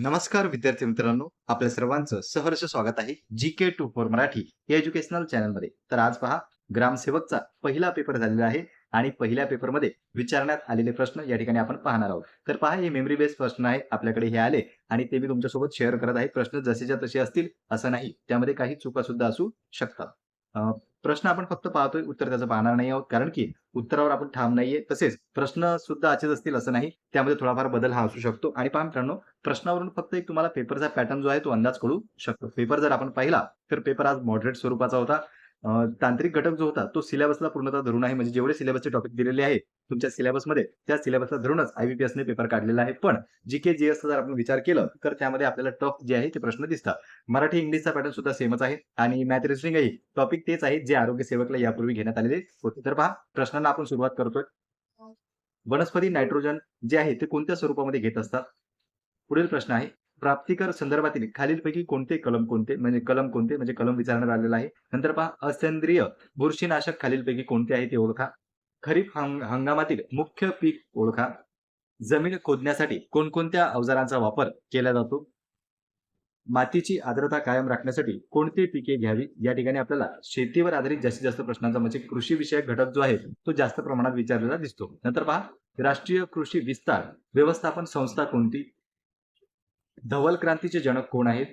नमस्कार विद्यार्थी मित्रांनो आपल्या सर्वांचं सहर्ष स्वागत आहे G K two four Marathi या एज्युकेशनल चॅनलमध्ये तर आज पहा ग्रामसेवकचा पहिला पेपर झालेला आहे आणि पहिल्या पेपरमध्ये विचारण्यात आलेले प्रश्न या ठिकाणी आपण पाहणार आहोत. तर पहा हे मेमरी बेस्ड प्रश्न आहे आपल्याकडे हे आले आणि ते मी तुमच्यासोबत शेअर करत आहे. प्रश्न जसेच्या तसे असतील असं नाही त्यामध्ये काही चुका सुद्धा असू शकतात. अं, प्रश्न आपण फक्त पाहतोय उत्तर त्याचं पाहणार नाही आहोत. कारण की उत्तरावर आपण ठाम नाहीये. तसेच प्रश्न सुद्धा असेच असतील असं नाही. त्यामध्ये थोडाफार बदल हा असू शकतो. आणि पहा मित्रांनो प्रश्नावरून फक्त एक तुम्हाला पेपरचा पॅटर्न जो आहे तो अंदाज कळू शकतो. पेपर जर आपण पाहिला तर पेपर आज मॉडरेट स्वरूपाचा होता. तांत्रिक घटक जो होता तो सिलेबसला पूर्णतः धरून आहे. म्हणजे जेवढे सिलेबसचे टॉपिक दिलेले आहे तुमच्या सिलेबसमध्ये त्या सिलेबसला धरूनच IBPS ने पेपर काढलेला आहे. पण जी के जी जर आपण विचार केलं तर त्यामध्ये आपल्याला टफ जे आहे ते प्रश्न दिसतात. मराठी इंग्लिशचा पॅटर्न सुद्धा सेमच आहे. आणि मॅथ रिसनिंगही टॉपिक तेच आहेत जे आरोग्य सेवकला यापूर्वी घेण्यात आलेले होते. तर पहा प्रश्नांना आपण सुरुवात करतोय. वनस्पती नायट्रोजन जे आहे ते कोणत्या स्वरूपामध्ये घेत असतात? पुढील प्रश्न आहे प्राप्तिकर संदर्भातील खालीलपैकी कोणते कलम कोणते म्हणजे कलम कोणते म्हणजे कलम विचारण्यात आलेला आहे. नंतर पहा असेंद्रिय बुरशीनाशक खालीलपैकी कोणते आहे ते ओळखा. खरीप हंगामातील मुख्य पीक ओळखा. जमीन खोदण्यासाठी कोणकोणत्या अवजारांचा वापर केला जातो? मातीची आर्द्रता कायम राखण्यासाठी कोणती पिके घ्यावी? या ठिकाणी आपल्याला शेतीवर आधारित जास्तीत जास्त प्रश्नांचा म्हणजे कृषी विषयक घटक जो आहे तो जास्त प्रमाणात विचारलेला दिसतो. नंतर पहा राष्ट्रीय कृषी विस्तार व्यवस्थापन संस्था कोणती? धवल क्रांतीचे जनक कोण आहेत?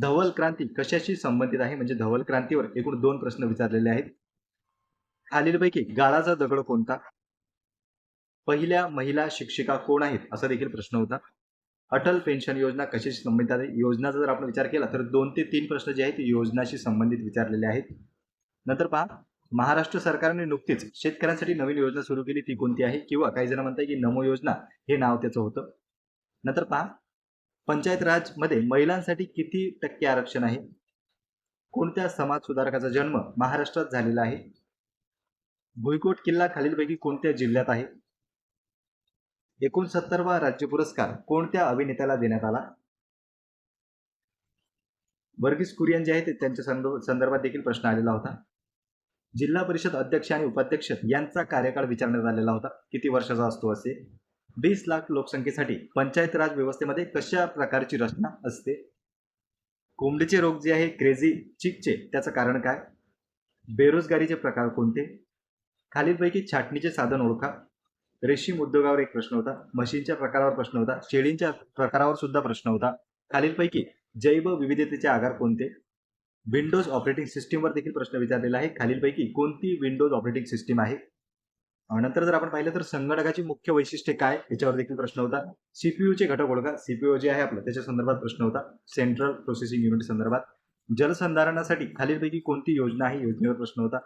धवल क्रांती कशाशी संबंधित आहे? म्हणजे धवल क्रांतीवर एकूण दोन प्रश्न विचारलेले आहेत. खालीलपैकी गाळाचा दगड कोणता? पहिल्या महिला शिक्षिका कोण आहेत? असा देखील प्रश्न होता. अटल पेन्शन योजना कशाशी संबंधित आहे? योजनाचा जर आपण विचार केला तर दोन ते तीन प्रश्न जे आहेत ते योजनाशी संबंधित विचारलेले आहेत. नंतर पहा महाराष्ट्र सरकारने नुकतीच शेतकऱ्यांसाठी नवीन योजना सुरू केली. ती कोणती आहे? किंवा काही जण म्हणतात की नमो योजना हे नाव त्याचं होतं. नंतर पहा. पंचायत राजमध्ये महिलांसाठी किती टक्के आरक्षण आहे? कोणत्या समाज सुधारकाचा जन्म महाराष्ट्रात झालेला आहे? भुईकोट किल्ला खालीलपैकी कोणत्या जिल्ह्यात आहे? एकोणसत्तरवा राज्य पुरस्कार कोणत्या अभिनेत्याला देण्यात आला? वर्गीस कुरियन जे आहे ते त्यांच्या संदर्भात देखील प्रश्न आलेला होता. जिल्हा परिषद अध्यक्ष आणि उपाध्यक्ष यांचा कार्यकाळ विचारण्यात आलेला होता. किती वर्षाचा असतो असे? वीस लाख लोकसंख्येसाठी पंचायत राज व्यवस्थेमध्ये कशा प्रकारची रचना असते? कोंबडीचे रोग जे आहे क्रेझी चिकचे त्याचं कारण काय? बेरोजगारीचे प्रकार कोणते? खालीलपैकी छाटणीचे साधन ओळखा. रेशीम उद्योगावर एक प्रश्न होता म्हशींच्या प्रकारावर प्रश्न होता शेळींच्या प्रकारावर सुद्धा प्रश्न होता. खालीलपैकी जैव विविधतेचे आधार कोणते? विंडोज ऑपरेटिंग सिस्टीमवर देखील प्रश्न विचारलेला आहे. खालीलपैकी कोणती विंडोज ऑपरेटिंग सिस्टीम आहे? नंतर जर आपण पाहिलं तर संगणकाची मुख्य वैशिष्ट्ये काय? याच्यावर देखील प्रश्न होता. CPU चे घटक ओळखा. सीपीयू जे आहे आपलं त्याच्या संदर्भात प्रश्न होता. सेंट्रल प्रोसेसिंग युनिट संदर्भात. जलसंधारणासाठी खालीलपैकी कोणती योजना आहे? योजनेवर प्रश्न होता.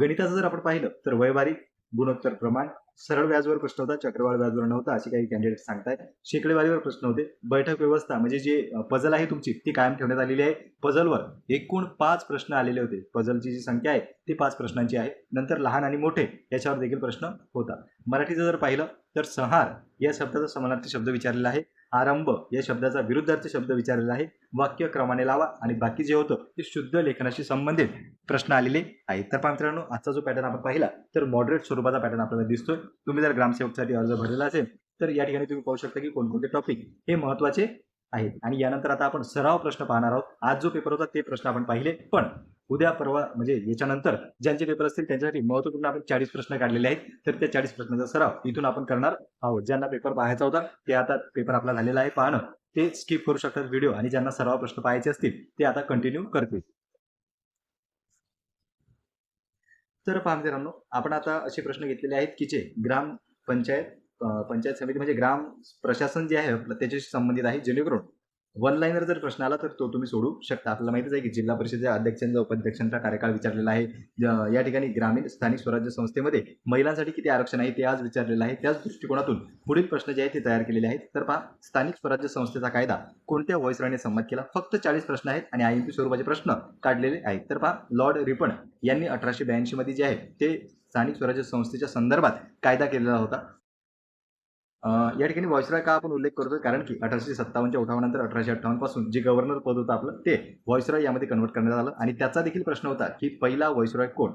गणिताचं जर आपण पाहिलं तर वैवाहिक गुणोत्तर प्रमाण सरळ व्याजवर प्रश्न होता चक्रवाढ व्याजवर नव्हता असे काही कॅन्डिडेट सांगतायत. शेकडेवारीवर प्रश्न होते. बैठक व्यवस्था म्हणजे जे पझल आहे तुमची ती कायम ठेवण्यात आलेली आहे. पझलवर एकूण पाच प्रश्न आलेले होते. पझलची जी संख्या आहे ती पाच प्रश्नांची आहे. नंतर लहान आणि मोठे याच्यावर देखील प्रश्न होता. मराठीचं जर पाहिलं तर संहार या शब्दाचा समानार्थी शब्द विचारलेला आहे. आरंभ या शब्दाचा विरुद्धार्थ शब्द विचारलेला आहे. वाक्य क्रमाने लावा आणि बाकी जे होतं ते शुद्ध लेखनाशी संबंधित प्रश्न आलेले आहेत. तर पहा मित्रांनो आजचा जो पॅटर्न आपण पाहिला तर मॉडरेट स्वरूपाचा पॅटर्न आपल्याला दिसतोय. तुम्ही जर ग्रामसेवकसाठी अर्ज भरलेला असेल तर या ठिकाणी तुम्ही पाहू शकता की कोणकोणते टॉपिक हे महत्त्वाचे आहेत. आणि यानंतर आता आपण सराव प्रश्न पाहणार आहोत. आज जो पेपर होता ते प्रश्न आपण पाहिले. पण उद्या परवा म्हणजे याच्यानंतर ज्यांचे पेपर असतील त्यांच्यासाठी महत्त्वपूर्ण आपण चाळीस प्रश्न काढलेले आहेत. तर त्या चाळीस प्रश्नांचा सराव इथून आपण करणार आहोत. ज्यांना पेपर पाहायचा होता ते आता पेपर आपला झालेला आहे पाहणं. ते स्किप करू शकतात व्हिडिओ आणि ज्यांना सराव प्रश्न पाहायचे असतील ते आता कंटिन्यू करतील. तर पहा मित्रांनो आपण आता असे प्रश्न घेतलेले आहेत की जे ग्राम पंचायत पंचायत समिती म्हणजे ग्राम प्रशासन जे आहे आपलं त्याच्याशी संबंधित आहे जेणेकरून वन लाईनर जर प्रश्न आला तर तो तुम्ही सोडू शकता. आपल्याला माहितीच आहे की जिल्हा परिषदेच्या अध्यक्षांचा उपाध्यक्षांचा कार्यकाळ विचारलेला आहे. ज- या ठिकाणी ग्रामीण स्थानिक स्वराज्य संस्थेमध्ये महिलांसाठी किती आरक्षण आहे ते आज विचारलेलं आहे. त्याच दृष्टिकोनातून पुढील प्रश्न जे आहेत ते तयार केलेले आहेत. तर पहा स्थानिक स्वराज्य संस्थेचा कायदा. कोणत्या व्हॉइसराने संमत केला? फक्त चाळीस प्रश्न आहेत आणि आय एम पी स्वरूपाचे प्रश्न काढलेले आहेत. तर पहा लॉर्ड रिपन यांनी अठराशे ब्याऐंशी मध्ये जे आहे ते स्थानिक स्वराज्य संस्थेच्या संदर्भात कायदा केलेला होता. या ठिकाणी व्हॉइसरॉय का आपण उल्लेख करतोय? कारण की अठराशे सत्तावन्नच्या उठावानंतर अठराशे अठ्ठावन्नपासून जे गव्हर्नर पद होतं आपलं ते व्हॉइसरॉय यामध्ये कन्वर्ट करण्यात आलं. आणि त्याचा देखील प्रश्न होता की पहिला व्हॉइसरॉय कोण?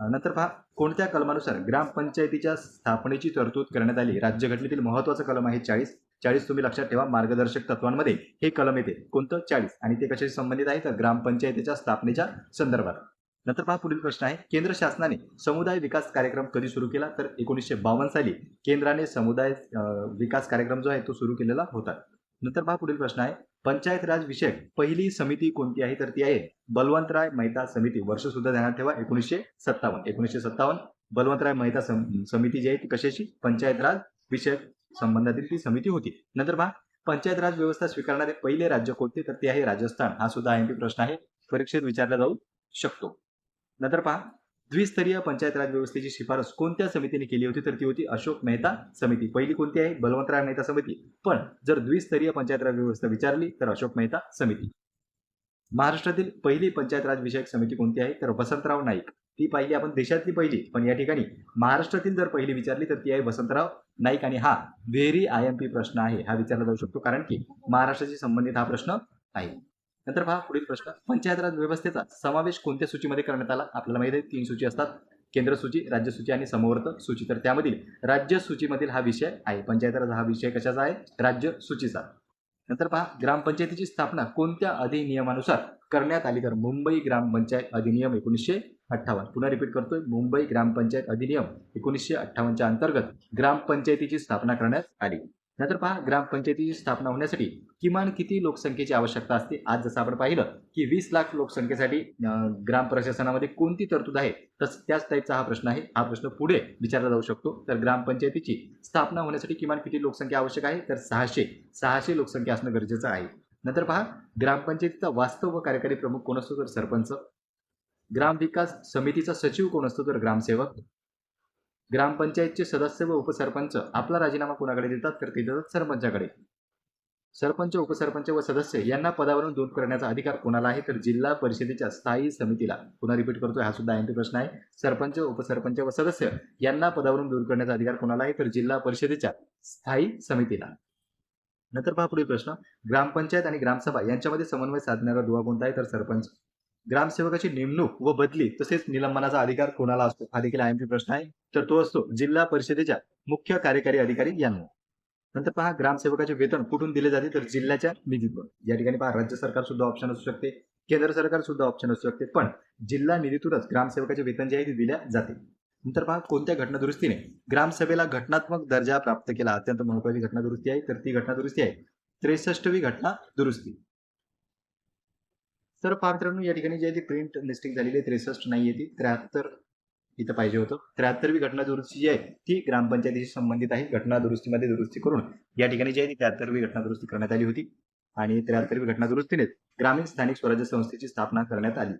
नंतर पहा कोणत्या कलमानुसार ग्रामपंचायतीच्या स्थापनेची तरतूद करण्यात आली? राज्यघटनेतील महत्वाचं कलम आहे चाळीस. चाळीस तुम्ही लक्षात ठेवा मार्गदर्शक तत्वांमध्ये हे कलम येते. कोणतं? चाळीस. आणि ते कशाशी संबंधित आहे? तर ग्रामपंचायतीच्या स्थापनेच्या संदर्भात. नंतर पहा पुढील प्रश्न आहे. केंद्र शासनाने समुदाय विकास कार्यक्रम कधी सुरू केला? तर एकोणीसशे बावन्न साली केंद्राने समुदाय विकास कार्यक्रम जो आहे तो सुरू केलेला होता. नंतर पहा पुढील प्रश्न आहे. पंचायत राज विषयक पहिली समिती कोणती आहे? तर ती आहे बलवंतराय मेहता समिती. वर्ष सुद्धा ध्यानात ठेवा. एकोणीसशे सत्तावन्न. एकोणीसशे सत्तावन्न बलवंतराय मेहता सम- समिती जी आहे ती कशाची? पंचायत राज विषयक संबंधातील ती समिती होती. नंतर पहा पंचायत राज व्यवस्था स्वीकारणारे पहिले राज्य कोणते? तर ते आहे राजस्थान. हा सुद्धा आय प्रश्न आहे. परीक्षेत विचारला जाऊ शकतो. नंतर पहा. द्विस्तरीय पंचायत राज व्यवस्थेची शिफारस कोणत्या समितीने केली होती? तर ती होती अशोक मेहता समिती. पहिली कोणती आहे? बलवंतराय मेहता समिती. पण जर द्विस्तरीय पंचायत राज व्यवस्था विचारली तर अशोक मेहता समिती. महाराष्ट्रातील पहिली पंचायत राज विषयक समिती कोणती आहे? तर वसंतराव नाईक. ती पाहिली आपण देशातली पहिली पण या ठिकाणी महाराष्ट्रातील जर पहिली विचारली तर ती आहे वसंतराव नाईक. आणि हा व्हेरी आय एम पी प्रश्न आहे हा विचारला जाऊ शकतो. कारण की महाराष्ट्राशी संबंधित हा प्रश्न आहे. नंतर पहा पुढील प्रश्न. पंचायत राज व्यवस्थेचा समावेश कोणत्या सूचीमध्ये करण्यात आला? आपल्याला माहिती आहे तीन सूची असतात. केंद्र सूची राज्य सूची आणि समवर्त सूची. तर त्यामधील राज्य सूचीमधील हा विषय आहे. पंचायत राज हा विषय कशाचा आहे? राज्य सूचीचा. नंतर पहा ग्रामपंचायतीची स्थापना कोणत्या अधिनियमानुसार करण्यात आली? तर मुंबई ग्रामपंचायत अधिनियम एकोणीसशे अठ्ठावन्न. पुन्हा रिपीट करतोय. मुंबई ग्रामपंचायत अधिनियम एकोणीसशे अठ्ठावन्नच्या अंतर्गत ग्रामपंचायतीची स्थापना करण्यात आली. नंतर पहा ग्रामपंचायतीची स्थापना होण्यासाठी किमान किती लोकसंख्येची आवश्यकता असते? आज जसं आपण पाहिलं की वीस लाख लोकसंख्येसाठी ग्राम प्रशासनामध्ये कोणती तरतूद आहे? तस त्याच टाईपचा हा प्रश्न आहे. हा प्रश्न पुढे विचारला जाऊ शकतो. तर ग्रामपंचायतीची स्थापना होण्यासाठी किमान किती लोकसंख्या आवश्यक आहे? तर सहाशे. सहाशे लोकसंख्या असणं गरजेचं आहे. नंतर पहा ग्रामपंचायतीचा वास्तव व कार्यकारी प्रमुख कोण असतो? तर सरपंच. ग्रामविकास समितीचा सचिव कोण असतो? तर ग्रामसेवक. ग्रामपंचायतचे सदस्य व उपसरपंच आपला राजीनामा कोणाकडे देतात तर ते देतात सरपंचाकडे. सरपंच उपसरपंच व सदस्य यांना पदावरून दूर करण्याचा अधिकार कोणाला आहे तर जिल्हा परिषदेच्या स्थायी समितीला. पुन्हा रिपीट करतोय हा सुद्धा एमपी प्रश्न आहे. सरपंच उपसरपंच व सदस्य यांना पदावरून दूर करण्याचा अधिकार कोणाला आहे तर जिल्हा परिषदेच्या स्थायी समितीला. नंतर पहा पुढील प्रश्न. ग्रामपंचायत आणि ग्रामसभा यांच्यामध्ये समन्वय साधणारा दुवा कोणता आहे? तर सरपंच. ग्रामसेवकाची नेमणूक व बदली तसेच निलंबनाचा अधिकार कोणाला असतो हा देखील आयएमपी प्रश्न आहे. तर तो असतो जिल्हा परिषदेच्या मुख्य कार्यकारी अधिकारी यांना. नंतर पहा ग्रामसेवकाचे वेतन कुठून दिले जाते? तर जिल्ह्याच्या निधीतून. या ठिकाणी पहा राज्य सरकार सुद्धा ऑप्शन असू शकते केंद्र सरकार सुद्धा ऑप्शन असू शकते पण जिल्हा निधीतूनच ग्रामसेवकाचे वेतन जे आहे ते दिल्या जाते. नंतर पहा कोणत्या घटनादुरुस्तीने ग्रामसभेला घटनात्मक दर्जा प्राप्त केला? अत्यंत महत्वाची घटनादुरुस्ती आहे. तर ती घटनादुरुस्ती आहे. त्रेसष्टवी घटना दुरुस्ती तर पहा मित्रांनो या ठिकाणी जी आहे ती प्रिंट मिस्टेक झालेली आहे त्रेसष्ट नाही आहे ती. त्र्याहत्तर इथं पाहिजे होतं. त्र्याहत्तरवी घटना दुरुस्ती जी आहे ती ग्रामपंचायतीशी संबंधित आहे. घटना दुरुस्तीमध्ये दुरुस्ती करून या ठिकाणी जी आहे ती त्र्याहत्तरवी घटना दुरुस्ती करण्यात आली होती. आणि त्र्याहत्तरवी घटना दुरुस्तीने ग्रामीण स्थानिक स्वराज्य संस्थेची स्थापना करण्यात आली.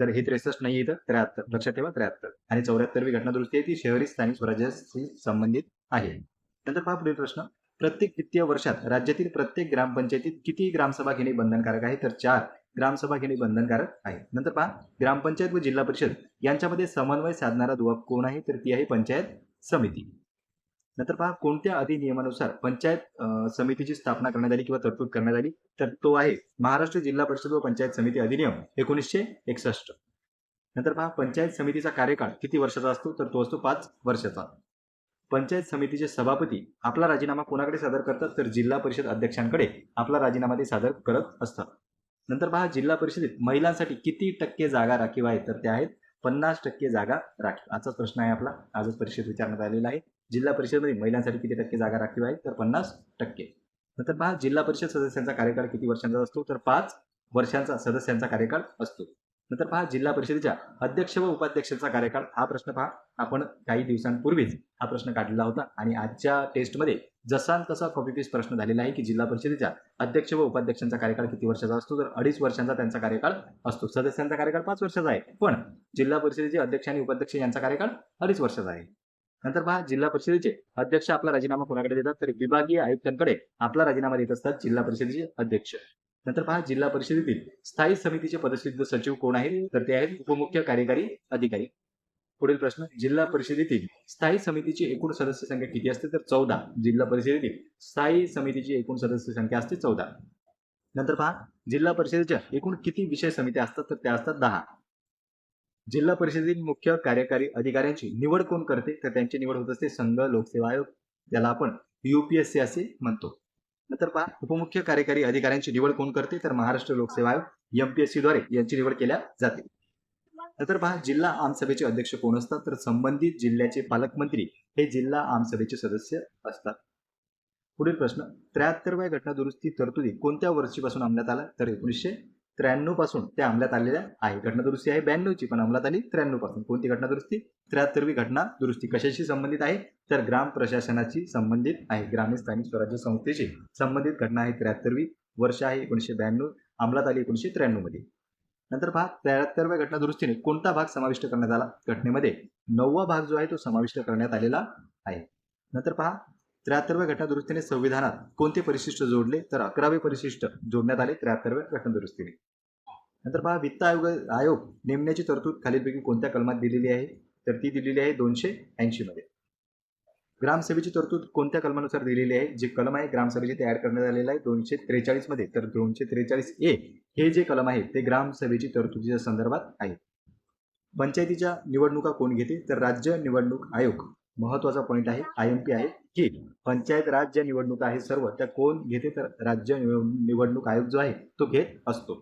तर हे त्रेसष्ट नाही इथं. त्र्याहत्तर लक्षात ठेवा त्र्याहत्तर. आणि चौऱ्याहत्तरवी घटना दुरुस्ती आहे ती शहरी स्थानिक स्वराज्याशी संबंधित आहे. नंतर पहा पुढील प्रश्न. प्रत्येक वित्तीय वर्षात राज्यातील प्रत्येक ग्रामपंचायतीत किती ग्रामसभा घेणे बंधनकारक आहे? तर चार. ग्रामसभा घेणे बंधनकारक आहे. नंतर पहा ग्रामपंचायत व जिल्हा परिषद यांच्यामध्ये समन्वय साधणारा दुवा कोण आहे तर ती आहे पंचायत समिती. नंतर पहा कोणत्या अधिनियमानुसार पंचायत समितीची स्थापना करण्यात आली किंवा तरतूद करण्यात आली? तर तो आहे महाराष्ट्र जिल्हा परिषद व पंचायत समिती अधिनियम एकोणीसशे एकसष्ट. नंतर पहा पंचायत समितीचा कार्यकाळ किती वर्षाचा असतो? तर तो असतो पाच वर्षाचा. पंचायत समितीचे सभापती आपला राजीनामा कोणाकडे सादर करतात? तर जिल्हा परिषद अध्यक्षांकडे आपला राजीनामा ते सादर करत असतात. नंतर पहा जिल्हा परिषदेत महिलांसाठी किती टक्के जागा राखीव आहेत? तर त्या आहेत पन्नास टक्के जागा राखीव. आजचाच प्रश्न आहे आपला. आजच परीक्षेत विचारण्यात आलेला आहे. जिल्हा परिषदेमध्ये महिलांसाठी किती टक्के जागा राखीव आहेत तर पन्नास टक्के. नंतर पहा जिल्हा परिषद सदस्यांचा कार्यकाळ किती वर्षांचा असतो? तर पाच वर्षांचा सदस्यांचा कार्यकाळ असतो. नंतर पहा जिल्हा परिषदेच्या अध्यक्ष व उपाध्यक्षांचा कार्यकाळ. हा प्रश्न पहा आपण काही दिवसांपूर्वीच हा प्रश्न काढलेला होता आणि आजच्या टेस्टमध्ये जसा तसा कॉपी पेस्ट प्रश्न झालेला आहे की जिल्हा परिषदेच्या अध्यक्ष व उपाध्यक्षांचा कार्यकाळ किती वर्षाचा असतो? तर अडीच वर्षांचा त्यांचा कार्यकाळ असतो. सदस्यांचा कार्यकाळ पाच वर्षाचा आहे. पण जिल्हा परिषदेचे अध्यक्ष आणि उपाध्यक्ष यांचा कार्यकाळ अडीच वर्षाचा आहे. नंतर पहा जिल्हा परिषदेचे अध्यक्ष आपला राजीनामा कोणाकडे देतात? तर विभागीय आयुक्तांकडे आपला राजीनामा देत असतात जिल्हा परिषदेचे अध्यक्ष. नंतर पहा जिल्हा परिषदेतील स्थायी समितीचे पदसिद्ध सचिव कोण आहेत? तर ते आहेत उपमुख्य कार्यकारी अधिकारी. पुढील प्रश्न जिल्हा परिषदेतील स्थायी समितीची एकूण सदस्य संख्या किती असते? तर चौदा. जिल्हा परिषदेतील स्थायी समितीची एकूण सदस्य संख्या असते चौदा. नंतर पहा जिल्हा परिषदेच्या एकूण किती विषय समित्या असतात? तर त्या असतात दहा. जिल्हा परिषदेतील मुख्य कार्यकारी अधिकाऱ्यांची निवड कोण करते? तर त्यांची निवड होत असते संघ लोकसेवा आयोग ज्याला आपण युपीएससी असे म्हणतो. नंतर पहा उपमुख्य कार्यकारी अधिकाऱ्यांची निवड कोण करते? तर महाराष्ट्र लोकसेवा आयोग एमपीएससी द्वारे यांची निवड केल्या जाते. नंतर पहा जिल्हा आमसभेचे अध्यक्ष कोण असतात? तर संबंधित जिल्ह्याचे पालकमंत्री हे जिल्हा आमसभेचे सदस्य असतात. पुढील प्रश्न. त्र्याहत्तरव्या घटना दुरुस्ती तरतुदी कोणत्या वर्षीपासून अंमलात आला तर एकोणीसशे त्र्याण्णवपासून त्या अंमलात आलेल्या आहे. घटना दुरुस्ती आहे ब्याण्णवची पण अंमलात आली त्र्याण्णवपासून. कोणती घटना दुरुस्ती त्र्याहत्तरवी घटना दुरुस्ती कशाशी संबंधित आहे? तर ग्राम प्रशासनाची संबंधित आहे. ग्रामीण स्थानिक स्वराज्य संस्थेशी संबंधित घटना आहे त्र्याहत्तरवी. वर्ष आहे एकोणीसशे ब्याण्णव. अंमलात आली एकोणीसशे त्र्याण्णवमध्ये नंतर पहा त्र्याहत्तरव्या घटना दुरुस्तीने कोणता भाग समाविष्ट करण्यात आला? घटनेमध्ये नववा भाग जो आहे तो समाविष्ट करण्यात आलेला आहे. नंतर पहा त्र्याहत्तरव्या घटना दुरुस्तीने संविधानात कोणते परिशिष्ट जोडले? तर अकरावे परिशिष्ट जोडण्यात आले त्र्याहत्तरव्या घटना दुरुस्तीने नंतर पहा वित्त आयोग आयोग नेमण्याची तरतूद खालीलपैकी कोणत्या कलमात दिलेली आहे? तर ती दिलेली आहे दोनशे ऐंशी मध्ये. ग्रामसभेची तरतूद कोणत्या कलमानुसार दिलेली आहे? जे कलम आहे ग्रामसभेचे तयार करण्यात आलेलं आहे. दोनशे त्रेचाळीसमध्ये. तर दोनशे त्रेचाळीस ए हे जे कलम आहे ते ग्रामसभेची तरतुदीच्या संदर्भात आहे. पंचायतीच्या निवडणुका कोण घेते? तर राज्य निवडणूक आयोग. महत्त्वाचा पॉईंट आहे आय एम पी आहे की पंचायत राज्य निवडणुका आहे सर्व त्या कोण घेते? तर राज्य निवड- निवडणूक आयोग जो आहे तो घेत असतो.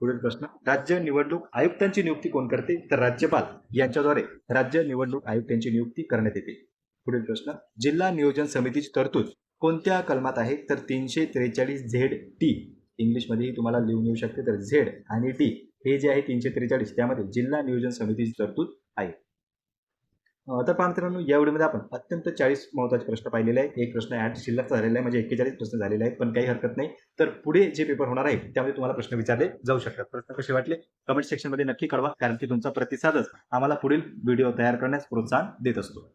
पुढील प्रश्न. राज्य निवडणूक आयुक्तांची नियुक्ती कोण करते? तर राज्यपाल. यांच्याद्वारे राज्य निवडणूक आयुक्तांची नियुक्ती करण्यात येते. पुढील प्रश्न. जिल्हा नियोजन समितीची तरतूद कोणत्या कलमात आहे? तर तीनशे त्रेचाळीस झेड टी इंग्लिशमध्येही तुम्हाला लिहून येऊ शकते. तर झेड आणि टी हे जे आहे तीनशे त्रेचाळीस त्यामध्ये जिल्हा नियोजन समितीची तरतूद आहे. तर पहा मित्रांनो या व्हिडिओमध्ये आपण अत्यंत चाळीस महत्त्वाचे प्रश्न पाहिलेले आहे एक प्रश्न ॲड शिल्लक झालेला आहे म्हणजे एक्केचाळीस प्रश्न झालेले आहेत पण काही हरकत नाही. तर पुढे जे पेपर होणार आहे त्यामध्ये तुम्हाला प्रश्न विचारले जाऊ शकतात. प्रश्न कसे वाटले? कमेंट सेक्शनमध्ये नक्की कळवा कारण की तुमचा प्रतिसादच आम्हाला पुढील व्हिडिओ तयार करण्यास प्रोत्साहन देत असतो.